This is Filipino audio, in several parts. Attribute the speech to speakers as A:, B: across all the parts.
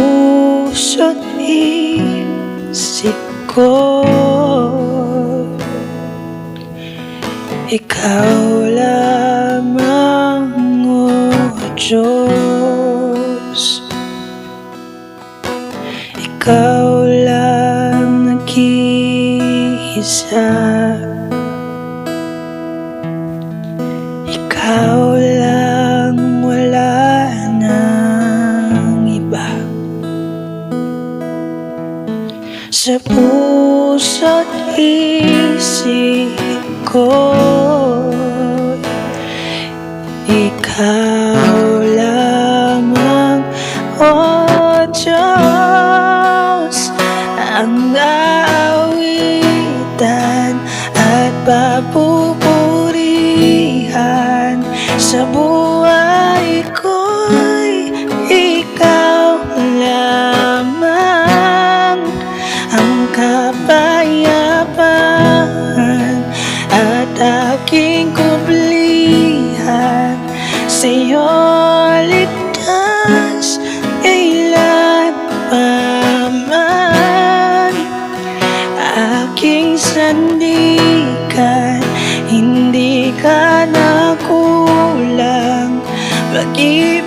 A: puso't isip ko Ikaw lamang o Diyos. Ikaw lang nag-iisa Sa puso't isip ko Ikaw lamang, O Diyos Ang naawitan at papupurihan Sa buhay ko'y Sa'yo ligtas kailan pa man. Aking sandigan Hindi ka na kulang. Pag-ibig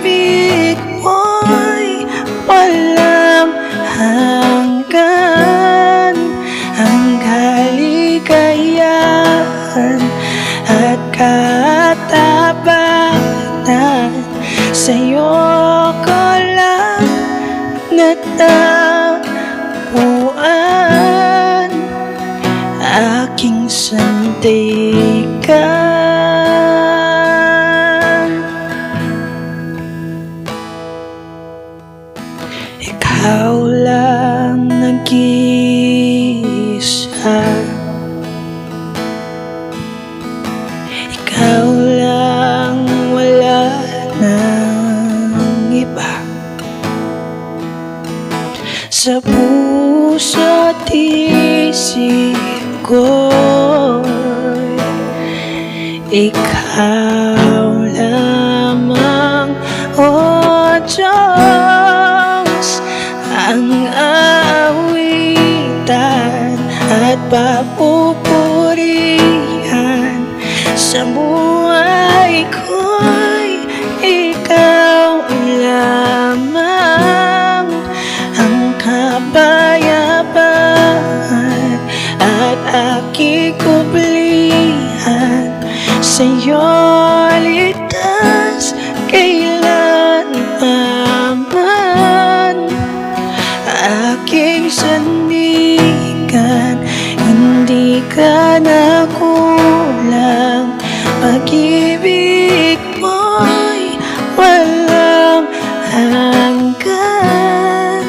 A: natagpuan Aking sandigan Sa puso't isip ko Ikaw lamang, O Diyos Ang awitan at papupurihan Sa buhay ko'y sandigan Hindi ka na kulang. Pag-ibig mo'y walang hanggan.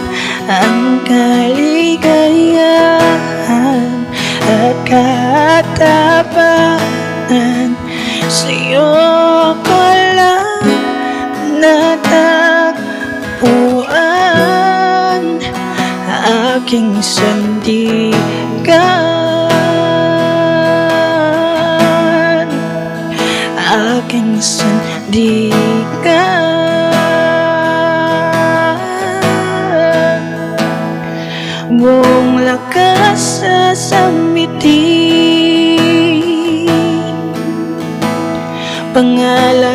A: Ang kaligayahan at katapatan Sa'yo ko lang natagpuan Aking sandigan. Aking sandigan. Buong lakas sa samiti Pangalan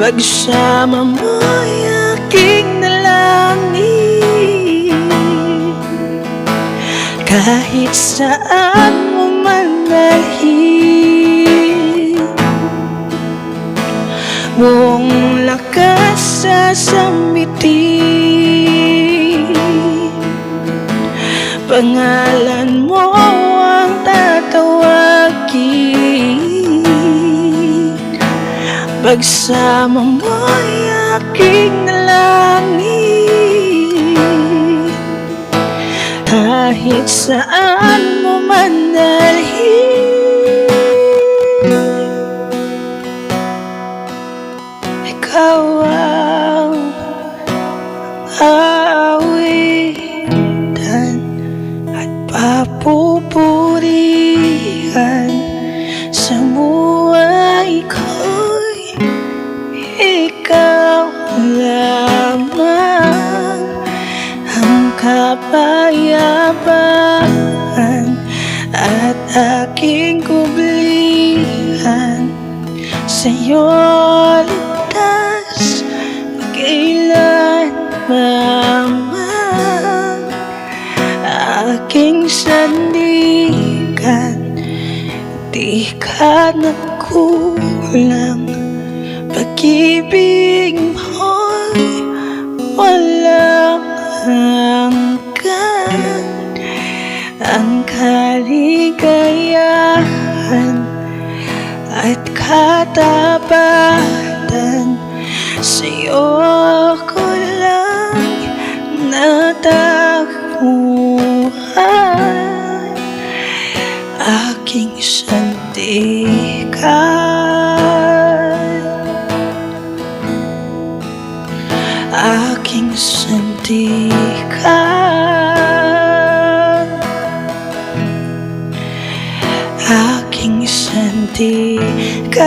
A: Pagsama mo'y aking nalangin. Kahit saan mo man Buong lakas sa samiti Pangalan Pagsama mo'y aking langit. Kahit saan mo man dalhin Ikaw ang at papunan kapayapaan At aking kublihan. Sa'yo ligtas Kailan mamang Aking sandigan? Di ka nagkulang Pag-ibig mo'y walang at katapatan Sa'yo ko lang natagpuan. Aking sandigan Aking sandigan Aking sandigan Aking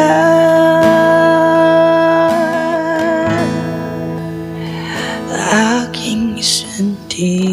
A: sandigan